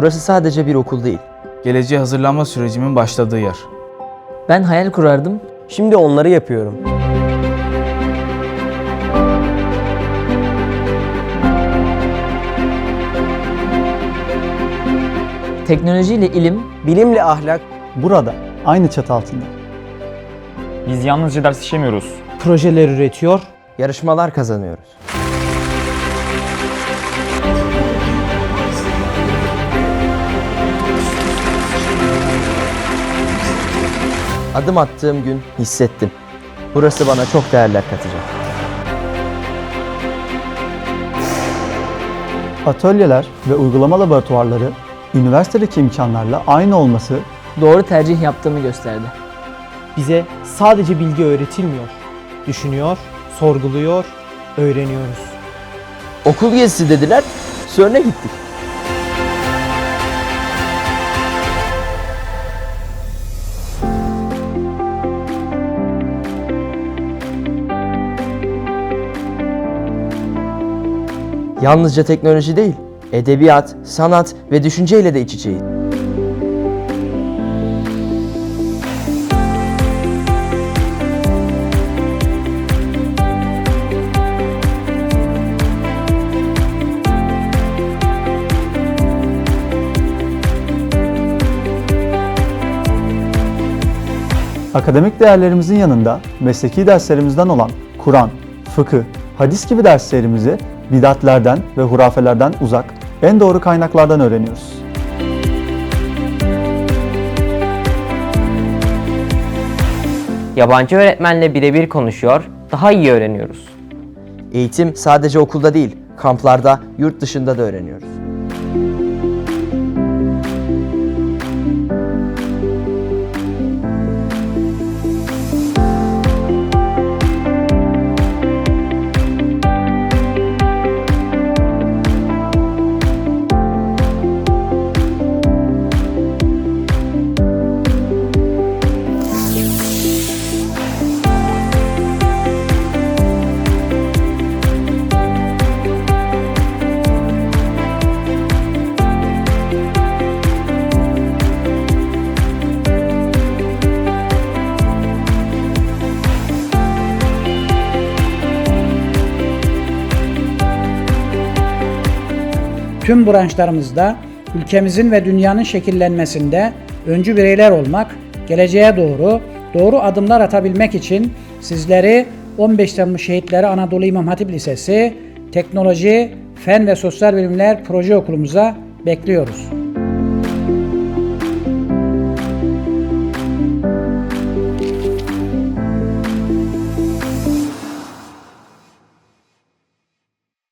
Burası sadece bir okul değil. Geleceğe hazırlanma sürecimin başladığı yer. Ben hayal kurardım. Şimdi onları yapıyorum. Teknolojiyle ilim, Bilimle ahlak Burada, aynı çatı altında. Biz yalnızca ders işlemiyoruz. projeler üretiyor, Yarışmalar kazanıyoruz. Adım attığım gün hissettim. Burası bana çok değerler katacak. Atölyeler ve uygulama laboratuvarları üniversitedeki imkanlarla aynı olması doğru tercih yaptığımı gösterdi. bize sadece bilgi öğretilmiyor. Düşünüyor, sorguluyor, öğreniyoruz. Okul gezisi dediler, CERN'e gittik. Yalnızca teknoloji değil, edebiyat, sanat ve düşünceyle de iç içeyiz. akademik değerlerimizin yanında mesleki derslerimizden olan Kur'an, fıkıh, hadis gibi derslerimizi bidatlerden ve hurafelerden uzak, en doğru kaynaklardan öğreniyoruz. Yabancı öğretmenle birebir konuşuyor, daha iyi öğreniyoruz. Eğitim sadece okulda değil, kamplarda, yurt dışında da öğreniyoruz. Tüm branşlarımızda ülkemizin ve dünyanın şekillenmesinde öncü bireyler olmak, geleceğe doğru doğru adımlar atabilmek için sizleri 15 Temmuz Şehitleri Anadolu İmam Hatip Lisesi Teknoloji, Fen ve Sosyal Bilimler Proje Okulumuza bekliyoruz.